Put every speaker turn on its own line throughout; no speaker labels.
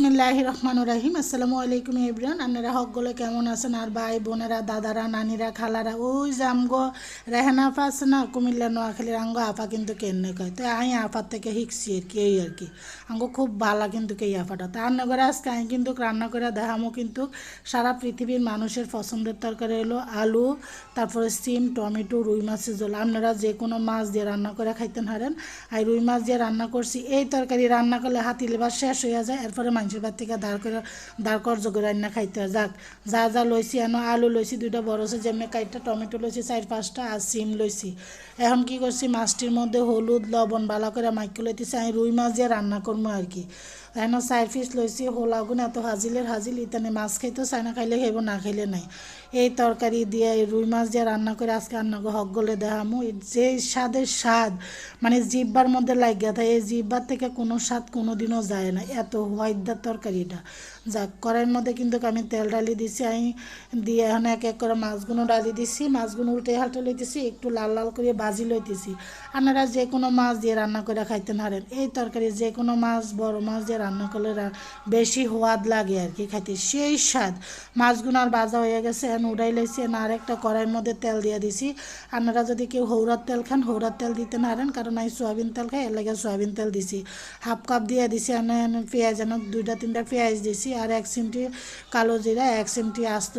বিসমিল্লাহ রহমান রাহিম। আসসালামু আলাইকুম ইব্রান আপনারা হকগুলো কেমন আছেন? আর ভাই, বোনেরা, দাদারা, নানিরা, খালারা? ওই যে আমগো রেহানা আফা আছে না, কুমিল্লা, নোয়াখালীর আঙ্গো আফা কিন্তু কেনে কয়? তো আই আফার থেকে শিখছি আর কি, এই আর কি। আঙ্গো খুব ভালো কিন্তু এই আফাটা। তা রান্না করে আজকে আমি কিন্তু রান্না করে দেখামো কিন্তু সারা পৃথিবীর মানুষের পছন্দের তরকারি হলো আলু, তারপরে সিম, টমেটো, রুই মাছের ঝোল। আপনারা যে কোনো মাছ দিয়ে রান্না করে খাইতেন হারেন। আর রুই মাছ দিয়ে রান্না করছি, এই তরকারি রান্না করলে হাতি লেবার শেষ হয়ে যায়, এরপরে মানুষের বাদ থেকে দাঁড় করে, দাঁড় কর্য করে রান্না খাইতে হয়। যাক, যা যা লইছি এনো আলু লইছি, দুইটা বড় আছে, যেমনি কাইটটা, টমেটো লইছি, চার পাঁচটা, আর সিম লইছি। এখন কি করছি, মাছটির মধ্যে হলুদ, লবণ, বালা করে মাইকে লইতেছি, আমি রুই মাছ দিয়ে রান্না করব আর কি। এখন চার পিস লইছি হোলাগুন এত হাজিলের হাজিল, ইতানে মাছ খাইতেও চাই না, খাইলে খাইব, না খাইলে নাই। এই তরকারি দিয়ে রুই মাছ দিয়ে রান্না করে আজকে রান্না করে হক গলে দেখামো। যে স্বাদের স্বাদ মানে জিব্বার মধ্যে লাগিয়া থাকে, এই জিব্বার থেকে কোনো স্বাদ কোনো দিনও যায় না। এত হোয়াইটদার তরকারিটা। যাক, কড়াইয়ের মধ্যে কিন্তু আমি তেল ডালি দিছি, আমি দিয়ে এখন এক এক করে মাছগুলো ডালি দিছি মাছগুলো উল্টে হালটে লইতেছি, একটু লাল লাল করে ভাজি লইতেছি। আপনারা যে কোনো মাছ দিয়ে রান্না করে খাইতে পারেন। এই তরকারি যে কোনো মাছ, বড় মাছ দিয়ে রান্না করলে বেশি হোয়াদ লাগে আর কি খাইতে। সেই স্বাদ। মাছগুলো আর ভাজা হয়ে গেছে এখন উড়াই লাইছি এখন আর একটা কড়াইয়ের মধ্যে তেল দিয়ে দিছি। আপনারা যদি কেউ হৌরার তেল খান হৌরার তেল দিতে পারেন, কারণ আমি সোয়াবিন তেল খাই, এর লাগে সোয়াবিন তেল দিছি। হাফ কাপ দিয়ে দিছি এখন পেঁয়াজ যেন দুইটা, তিনটা পেঁয়াজ দিছি, আর এক চিমটি কালো জিরা, এক চিমটি আস্ত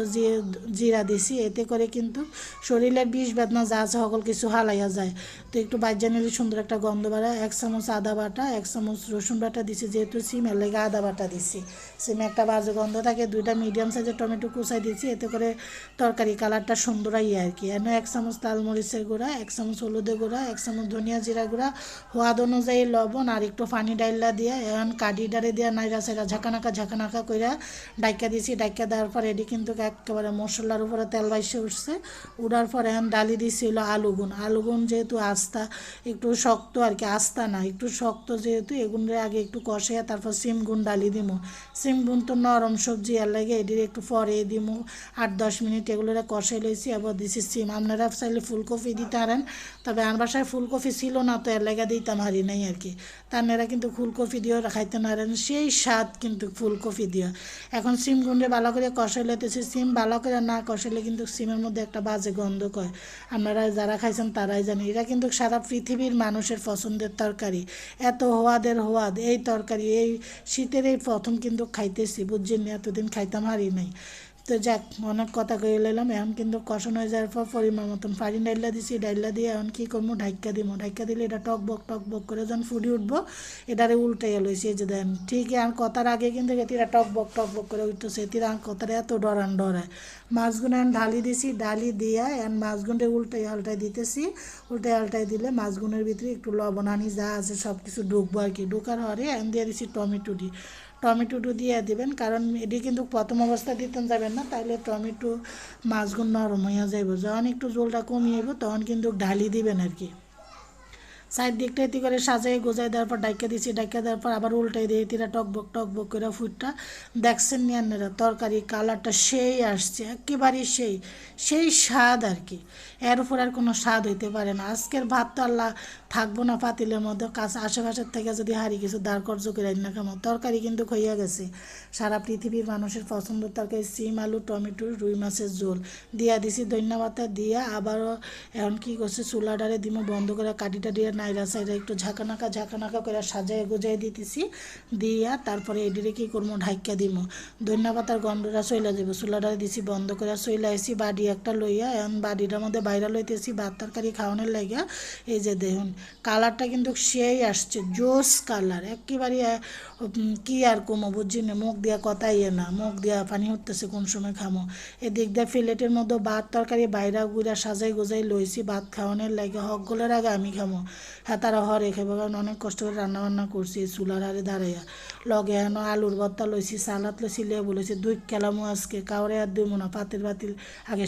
জিরা দিছি। এতে করে কিন্তু শরীরের বিষ বেদনা যা সকল কিছু হালাইয়া যায়। তো একটু বাজ্যা নিলে সুন্দর একটা গন্ধ বাড়া। এক চামচ আদা বাটা, এক চামচ রসুন বাটা দিছি, যেহেতু সিমের লেগে আদা বাটা দিছি। সিমে একটা বাজে গন্ধ থাকে, দুইটা মিডিয়াম সাইজের টমেটো কুচাই দিছি, এতে করে তরকারি কালারটা সুন্দর আই আর কি। এনে এক চামচ তাল মরিচের গুঁড়া, এক চামচ হলুদের গুঁড়া, এক চামচ ধনিয়া জিরা গুঁড়া স্বাদ অনুযায়ী লবণ আর একটু পানি ডাইলা দিয়া এখন কাঠি ডারে দিয়া নাইরা সাইরা ঝাঁকানাকা ঝাঁকানাকা কইরা ডাইকা দিছি। ডাইকা দেওয়ার পর এটি কিন্তু একেবারে মশলার উপরে তেল বাইসে উঠছে। উঠার পর এখন ডালি দিছি হলো আলুগুন। আলুগুন যেহেতু আস্তা, একটু শক্ত আর কি, আস্তা না, একটু শক্ত যেহেতু এগুলো আগে একটু কষে তারপর সিম গুণ ডালি দিমু। সিম গুণ তো নরম সবজি আর লাগে এটির একটু পরে দিমু। আট দশ মিনিট এগুলো কষাই লইছি আবার দিছি সিম। আপনারা চাইলে ফুলকপি দিতে পারেন, তবে আমার বাসায় ফুলকপি ছিল না, তো এর লেগে দিতাম হারি নাই আর কি। তারা কিন্তু ফুলকপি দিয়েও খাইতে পারেন, সেই স্বাদ কিন্তু ফুলকপি দিয়ে। এখন সিম গুন্ডে ভালো করে কষাই লইতেছি। সিম ভালো করে না কষাইলে কিন্তু সিমের মধ্যে একটা বাজে গন্ধ কয়। আপনারা যারা খাইছেন তারাই জানি, এরা কিন্তু সারা পৃথিবীর মানুষের পছন্দের তরকারি। এত হোয়াদের হোয়াদ, এই তরকারি, এই শীতের এই প্রথম কিন্তু খাইতেছি, বুঝছেন এতদিন খাইতাম, হারি নাই। তো যাক, অনেক কথা কয়ে লাইলাম। এখন কিন্তু কষানো হয়ে যাওয়ার পর পরিমাণ মতন ফাড়ি ডাইলা দিছি ডাইলা দিয়ে এখন কী করব? ঢাক্কা দিব। ঢাক্কা দিলে এটা টক বক টক বক করে যখন ফুটি উঠবো, এটারে উল্টাইয়া লইছি এই যে দেন। ঠিক আর কথার আগে কিন্তু এটিরা টক বক টক বক করে উঠতেছে। এটিরা আর কথার এত ডরান ডরায়। মাছগুলো এখন ঢালি দিছি ডালি দিয়া এখন মাছগুলো উল্টাই আলটাই দিতেছি। উল্টাই আলটাই দিলে মাছগুলোর ভিতরে একটু লবণ আনি যা আছে সব কিছু ঢুকবো আর কি। ঢুকার হরে এখন দিয়ে দিছি টমেটো টমেটোটি টমেটোটো দিয়ে দিবেন, কারণ এটি কিন্তু প্রথম অবস্থা দিতে যাবেন না, তাইলে টমেটো মাছগুলো নরম হইয়া যাইব। যখন একটু জলটা কমিয়ে তখন কিন্তু ঢালি দিবেন আর কি। সাইড দিকটা এটি করে সাজাই গোজাই দেওয়ার পর ডাইকা দিছি, ডাইকা দেওয়ার পর আবার উল্টাই দিয়ে এটিরা টকবক টকবক করে ফুটটা। দেখছেন নিয়ানেরা তরকারি কালারটা সেই আসছে, একেবারেই সেই সেই স্বাদ আর কি। এর উপর আর কোনো স্বাদ হইতে পারে না। আজকের ভাত তো আল্লাহ থাকব না পাতিলের মধ্যে কাছে আশেপাশের থেকে যদি হারি কিছু দাঁড় কর্য করে না কেমন তরকারি কিন্তু খইয়া গেছে। সারা পৃথিবীর মানুষের পছন্দ তরকারি সিম, আলু, টমেটো, রুই মাছের ঝোল। দিয়া দিছি ধন্যবাদ দিয়া আবারও এখন কি করছে, চুলাডারে দিমো, বন্ধ করে কাটিটা দিয়ে নাইরা সাইডে একটু ঝাঁকানাকা ঝাঁকানাকা করে সাজায় গুজাই দিতেছি। দিয়া তারপরে এডিরে কি করব ঢাইকা দিমো। ধন্যবাদ, আর গন্ধটা চইলা যাব চুলাডারে দিছি বন্ধ করে চইলা আইসি বাড়ি একটা লইয়া, এখন বাড়িটার মধ্যে বাইরে লইতেছি, ভাত তরকারি খাওয়ানোর লাগিয়া। এই যে দেখুন, কালারটা কিন্তু সেই আসছে, জোস কালার। একেবারে কি আর কমো বুঝছি না, মুখ দিয়া কথাই না, মুখ দিয়া পানি উঠতেছে কোন সময় খামো। এদিক দিয়ে প্লেটের মধ্যে ভাত তরকারি বাইরা গুড়া সাজাই গোজাই লইছি, ভাত খাওয়ানোর লাগে হকগুলোর আগে আমি খামো। হ্যাঁ তারা হরে খাব অনেক কষ্ট করে রান্নাবান্না করছি, চুলার হারে দাঁড়াইয়া। লগে হেন আলুর ভর্তা লইছি, সালাদ লইছি, লেবু লইছি, দুই খেলামো আজকে, কাউরে আর দুই মোনা পাতিল বাতিল আগে